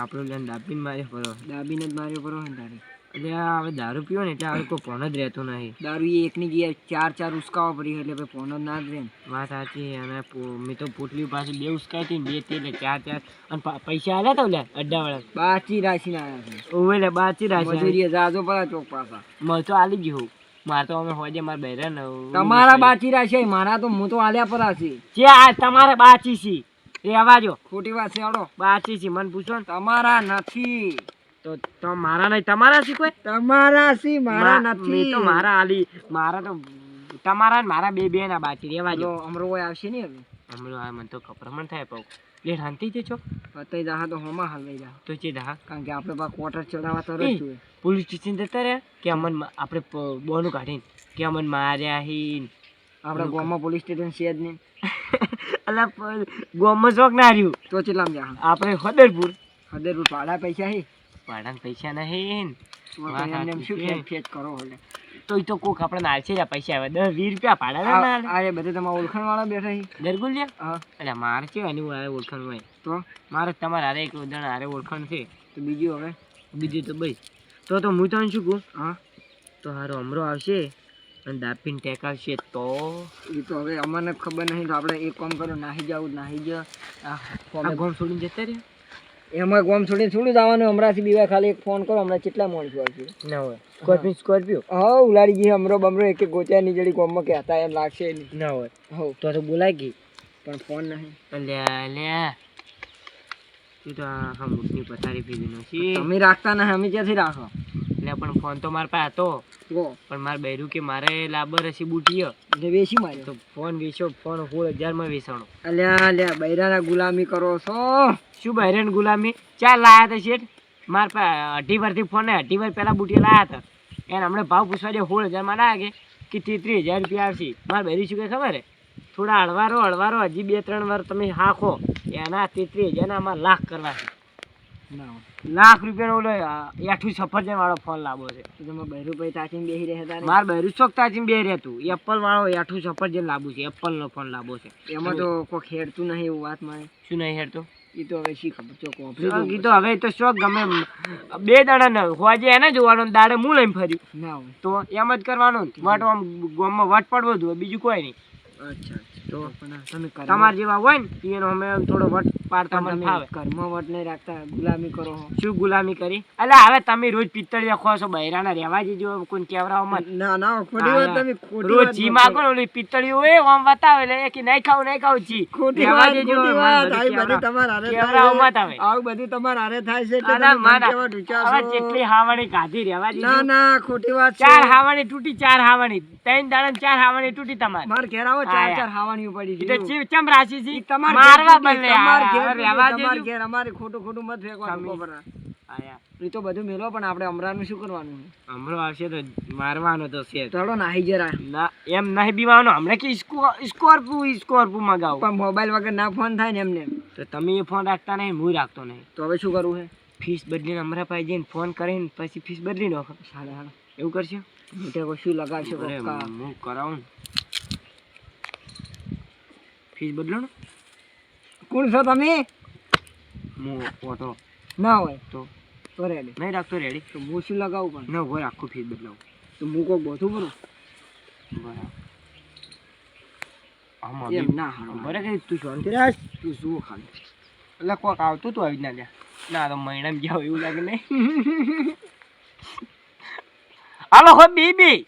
આપણો લઈને દાબીને માર્યો ફરો દાબીને જ માર્યો પરો ને તારે. એટલે હવે દારૂ પીવો ને એટલે હવે કોઈ ફોન જ રહેતો નહીં. દારૂ એ એકની જગ્યાએ ચાર ચાર ઉસકાવા પડી એટલે ભાઈ ફોન જ ના જ રહે વાત સાચી અને મેં તો પોટલી પાસે બે ઉસકાઈ ને બે એટલે ચાર ચાર. અને પૈસા આલ્યા તા લે અડ્ડા વાળા બાચી રાખીને આવ્યા છે ઓવે લે બાચી રાશી મજૂરી જાજો પરા ચોક પાસા મળ તો આલી ગયો મારે તો અમે હોજે મારા બહેરા ન તમારા બાચી રાશી મારા તો હું તો આલ્યા પરા છે. જે આ તમારે બાચી છી. રેવા જો. ખોટી વાત છે હળો બાચી છી મને પૂછો ને. તમારા નથી. તો તો મારા નહીં તમારા છી કોઈ? તમારા મારા નથી. મેં તો મારા આલી મારા તો તમારા ને મારા બે બે ના બાચી રેવા જો. અમરો કોઈ આવશે નહીં હવે. હમણાં આ મને તો કપરામણ થાય પાઉં લે શાંતિ છે છો? પતાઈ જા તો હોમાં હલવાઈ જા. તો છે દા કારણ કે આપણે પાસે ક્વાર્ટર ચડાવવા તરત એ. જોઈએ પોલીસ સ્ટેશન જતા રહ્યા કે અમન આપણે બોનું કાઢીને કે અમન માર્યા હીન આપણા ગામમાં પોલીસ સ્ટેશન છે જ નહીં. અલા ગોમાં શોખ ના રહ્યું તો ચેટલામ જા આપણે હદરપુર. હદરપુર ભાડા પૈસા હે? ભાડા પૈસા નહીં શું. કરો એટલે. તો કોક પૈસા આવે દસ વીસ રૂપિયા ભાડા ના આ બધે તમારા ઓળખાણ વાળા બેઠા છે દરગુલ એટલે મારે છે એની હારે ઓળખાણ હોય. તો? મારે તમારે હારે એક ઉદાહરણ હારે ઓળખાણ છે. તો બીજું હવે? બીજું તો ભાઈ તો તો હું તને શું કહું? હા. તો હારો અમરો આવશે. અને દાપીને ટેક આવશે તો? એ તો હવે અમને ખબર નહીં તો આપણે એક કામ કરો નાહી જાવ નાહી જા ગોમ છોડીને જતા રહ્યા? એમાં ગોમ છોડીને છોડી જવાનું હમણાંથી બીવા ખાલી એક ફોન કરો હમણાં કેટલા માણસો આવશે? ના હોય. Scorpio Scorpio? હા ઉલાડી ગઈ અમરો બમરો એક એક ગોચ્યા નીચેડી ગોમમાં કહેતા એમ લાગશે ના હોય. હવ તો તો બોલાઈ ગઈ. પણ ફોન નહીં. અલ્યા અલ્યા તું તો હા મૂર્તિ પથારી ફેરી નથી તમે રાખતા નહીં અમે ક્યાંથી રાખો? પણ ફોન તો મારા પાસે હતો. પણ મારે બૈરું કે મારે લાબર હશે બુટીયો. એટલે વેચી માર્યો. તો ફોન વેચ્યો ફોન સોળ હજારમાં વેચાણો. અલ્યા અલ્યા બૈરાના ગુલામી કરો છો? શું બૈરાની ગુલામી? ચાર લાયા હતા શેઠ. મારા પાસે અઢી વર્ષથી ફોન ને અઢી વર્ષ પહેલાં બુટીઓ લાયા હતા. એને હમણાં ભાવ પૂછવા દે સોળ હજારમાં લાયા કે તેત્રીસ હજાર રૂપિયા આવશે. મારે બૈરી શું કે ખબર હે? થોડા હળવારો હળવારો હજી બે ત્રણ વાર તમે હાખો એના તેત્રીસ હજારના અમારે લાખ કરવા છે. લાખ રૂપિયાનો ઓલો એઠું સફરજન વાળો ફોન લાવો છે તમે બૈરું પૈ તાચીને બેસી રહ્યા મારે બહેરું તાચીને બે રહેતું. એપલ વાળો એઠું સફરજન લાવવું છે. એપલ નો ફોન લાવો છે. એમાં તો કોઈ ખેડતું નહીં એવું વાત મારે. શું નહીં હેડતું? એ તો હવે શી ખબર ચોક વાપરી એ તો હવે તો શોખ ગમે બે દાડા ને હોજે એને જોવાનો દાડે હું લઈને ફર્યું. ના હોય. તો એમ જ કરવાનું. વાટ આમ ગોમમાં વટ પડવો જોઈએ બીજું કોઈ નહીં. તમારે જેવા હોય ને એનો અમે થોડો વટ પાડતા મને ફાવે કર્મ વટ નહીં રાખતા ગુલામી કરો શું ગુલામી કરી? એટલે હવે તમે રોજ પિત્તળિયા ખો છો બૈરાના રહેવા જેજો કોઈ કેવરાવ મત ના ના ખોટી વાત તમે ખોટી રોજ જી માગો ને ઓલી પિત્તળિયું હોય આમ બતાવે એટલે એ કે નહીં ખાવ નહીં ખાવ જી ખોટી વાત ખોટી વાત. આવી બધી તમારા આરે કેવરાવ થાય આવે. આવું બધું તમારા આરે થાય છે એટલે ઢૂંચ્યા હવે જેટલી હાવાણી ગાધી રહેવા ના ના ખોટી વાત ચાર હાવાણી તૂટી ચાર હાવાણી. ત્રણ દાડા ચાર હાવાણી તૂટી તમારે. માર ઘેર આવો ચાર ચાર હાવાની પડી છે. તો ચમ રાશિ છે. તમાર મારવા બદલે તમાર ઘેર હવે રહેવા તમાર ઘેર અમારે ખોટું ખોટું મત ફેંકવાનું ખબર આયા. એ તો બધું મેલો પણ આપણે અમરાનું શું કરવાનું અમરો આવશે તો મારવાનો તો છે જ. નાહી જરા ના એમ નહીં બીવાનો. હમણે કે સ્કો- સ્કોર્પિયો સ્કોર્પિયો મગાવો. પણ મોબાઈલ વગર ના ફોન થાય ને એમને. તો તમે એ ફોન રાખતા નહીં હું રાખતો નહીં. તો હવે શું કરવું છે? ફીસ બદલીને અમરા પાસે જઈને ફોન કરીને પછી ફીસ બદલી નાખો. સાડા એવું કરશો? મીઠે શું લગાવશે હું કરાવું. ફીસ બદલો કોણ છો તમે? હું ઓટો ના હોય. તો. રેડી નહીં રાખતો રેડી તો હું શું લગાવું પણ? ના હોય આખું ફીસ બદલાવું. તો હું કોઈક બોથું કરું બરાબર. તું શાંતિ તું શું ખાલી. એટલે કોક આવતું તું આવી ના ત્યાં ના તો મહિના જાવ એવું લાગે નહીં. હાલો હો બીબી.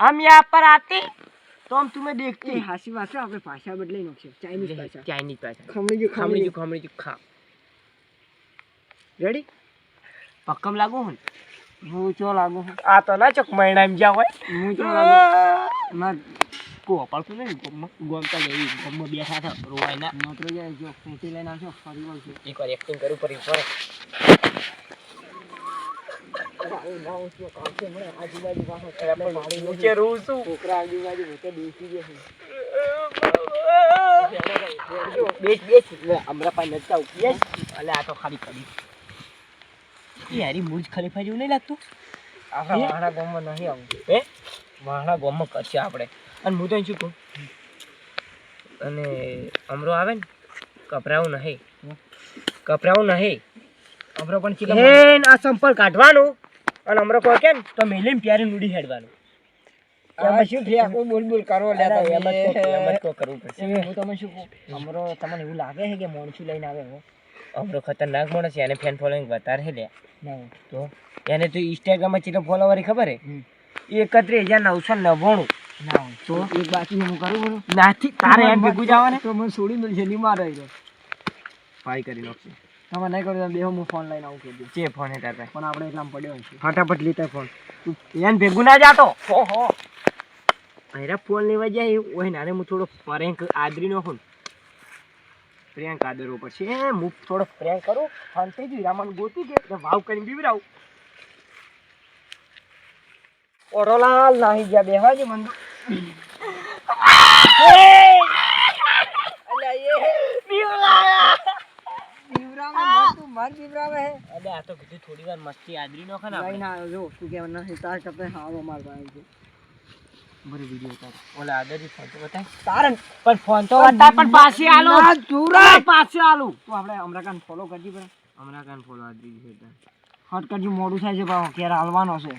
આમ યા પર આતી. તો આમ તમે દેખતી હાસી ભાષા આપણે ભાષા બદલાઈ નાખશે. ચાઇનીઝ ભાષા. ચાઇનીઝ ભાષા. ખમણીજું ખમણીજું. ખમણીજું ખા. રેડી પક્કમ લાગુ હું? હું ચો લાગુ આ તો ના ચોક મહિના એમ જ્યાં હોય. હું ચો લાગુ ના. કો પડતું નહીં ગોમતા ગઈ ગમ બેઠા હતા રોવાય ના નોકરી જાય જો ખેતી લઈને આવશો ફરી વળશું એકવાર એક્ટિંગ કરું ફરી ફરે નીચે રહું છું. છોકરા આજુબાજુ પોતે બેસી જશે બેસ બેસ. હમણાં પાસે નથી આવું. બેસ અલે આ તો ખાલી કરી. એ મુજ ખલીફા જેવું નહીં લાગતું? આપણા વાહણા ગામમાં નહીં આવું. હે? મારા ગામમાં કરશે આપણે. અને હું તો શું કહું અને અમરો આવે ને? કપરાવું નહીં. કપરાવું નહીં. અમરો પણ ચીલા આ સંપલ કાઢવાનું. અને હમણાં કોઈ કે તો મેલીને પ્યારે નુડી હેડવાનું. એમાં શું થયા? કોઈ બોલ બોલ કરો લે એમ જ એમ જ કોક કરવું પડશે. હું તમે શું હમણાં તમને એવું લાગે છે કે મોણસું લઈને આવે હું? હમણાં ખતરનાક માણસ છે એને ફેન ફોલોઈંગ વધારે છે લે તો એને તો ઇન્સ્ટાગ્રામમાં કેટલો ફોલોવર ખબર હે એકત્રીસ હજાર નવસો નવ્વાણું. ના. તો એક બાકી હું કરું નાથી તારે એમ ભેગું જવાને? તો મને છોડી મળશે નહીં મારે. ભાઈ કરી નાખશે. તમે નહીં કરો બે હું ફોન લઈને આવું કે જે ફોન હે તાર પાસે? પણ આપણે એટલામાં પડ્યો છે ફટાફટ લીધા ફોન એને ભેગું ના જાતો. ઓહો અરે ફોન લેવા જાય ઓય નારે હું થોડો પ્રેન્ક આદરી નો ફોન પ્રેન્ક આદરવો પડશે. હું થોડો પ્રેન્ક કરું. શાંતિ જ રામન ગોતી દે એટલે ભાવ કરીને બીવરાવું ઓરોલાલ નાહી ગયા. બેહવા છે મને તો. અલ્યા એ બીવરાવે તું મન બીવરાવે હે. અરે આ તો કીધું થોડી વાર મસ્તી આદરી નો ને લઈને આપણે. આવ્યો જો તું કેમ નથી તાર કરતા હારો માર પાસે છે. બરો વિડિયો તાર ઓલા આદરી ફોન તો બતાય. તારણ. પણ ફોન તો બતાય પણ પાછી આલો. ના. પાછી આલું. તું આપણે અમરાકાન ફોલો કરજી પડે હમણાં ફોલો આદરી છે તાર. હટ કરજી મોડું થાય છે પાછો ક્યારે હાલવાનો છે.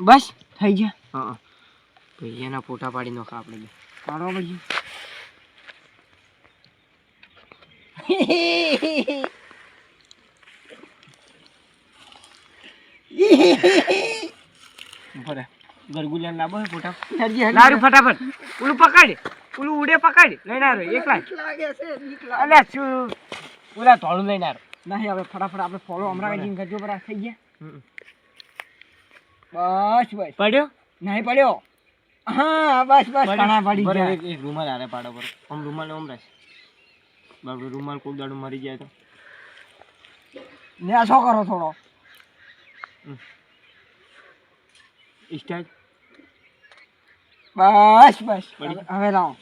બસ થઈ ગયા. હા ભાઈ એના ફોટા પાડી નાખા આપણે બે. પાડવા પડશે બરે ગરગુલિયા લાવો હે ફોટા હરજી, હરજી. લારું ફટાફટ. ઓલું પકડ. ઓલું ઉડે પકડ. લઈને. આવ્યો એકલા. અલ્યા શું ઓલા ધોળું લઈને આવ્યો નહીં હવે ફટાફટ આપણે ફોલો હમણાં જીમ કરજો પર થઈ ગયા. બસ બસ. પડ્યો? નહીં પડ્યો. હા બસ બસ. ઘણા પડી ગયા. એક રૂમાલ હારે પાડો પર આમ રૂમાલ ઓમ રાખ. બાપરે રૂમાલ કોક દાડો મરી જાય તો. ને આ શું કરો થોડો? સ્ટાઇલ બસ બસ. હવે- હવે લાવો.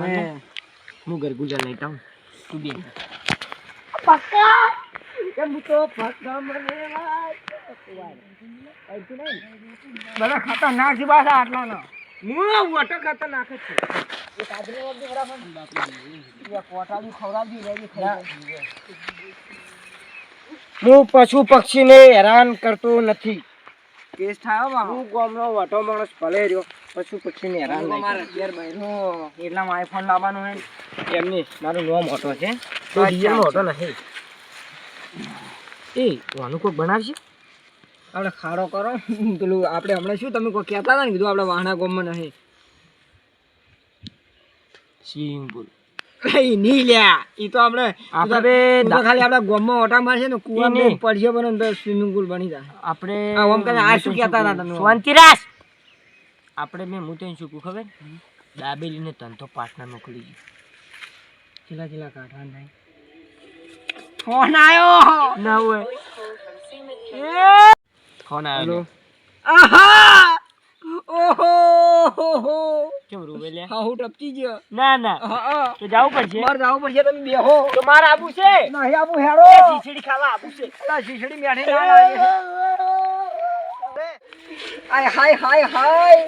હવે. હું ગરગુલિયા લઈ આવું. તું બે બધા ખતરનાક છે પાછા આટલાના. હું વટો ખાતા નાખે છે. એ કાજરી વાળી બરાબર ખવડાવજી ખાઈ હું પશુ પક્ષીને હેરાન કરતો નથી. કેસ થાય બાબા હું ગામનો વટો માણસ ભલે રહ્યો પશુ પક્ષીને હેરાન નહીં મારે ઘેર બહેરો એટલામાં આઈફોન લાવવાનું હોય ને. એમની મારું નોમ મોટો છે. તો અચ્છા, રિયલ નથી. એ વાનું કોક બનાવશે? આપણે ખાડો કરો પેલું આપણે હમણાં શું તમે કોઈ કહેતા હતા ને કીધું આપણે વાહણા ગોમમાં નહીં સ્વિમિંગ પુલ કઈ નહીં લ્યા ઈ તો આપણે આપણે બે ઈ તો ખાલી આપણા ગોમમાં ઓટા મારશે ને કુવા પડશે પણ તો સ્વિમિંગ પુલ બની જાય આપણે હા, ઓમ આ શું કહેતા હતા તમે? શાંતિરાસ આપણે મેં હું તને શું કહું ખબર દાબેલીને તન તો પાટના મોકલી ગયું ચીલા ચીલા કાઢવાનું થાય ફોન આવ્યો ના હોય ફોન આવ્યો આહા! ઓહો કેમ રૂવે લે હા હું ટપકી ગયો. ના ના. તો જાવું પડશે? મારે જાવું પડશે તમે બેહો. તો મારે આબુ છે? નહીં આવું હેડો. ખીચડી ખાવા આબુ છે. અલા શીશડી મેઠી ના લાગે આય હાય હાય હાય.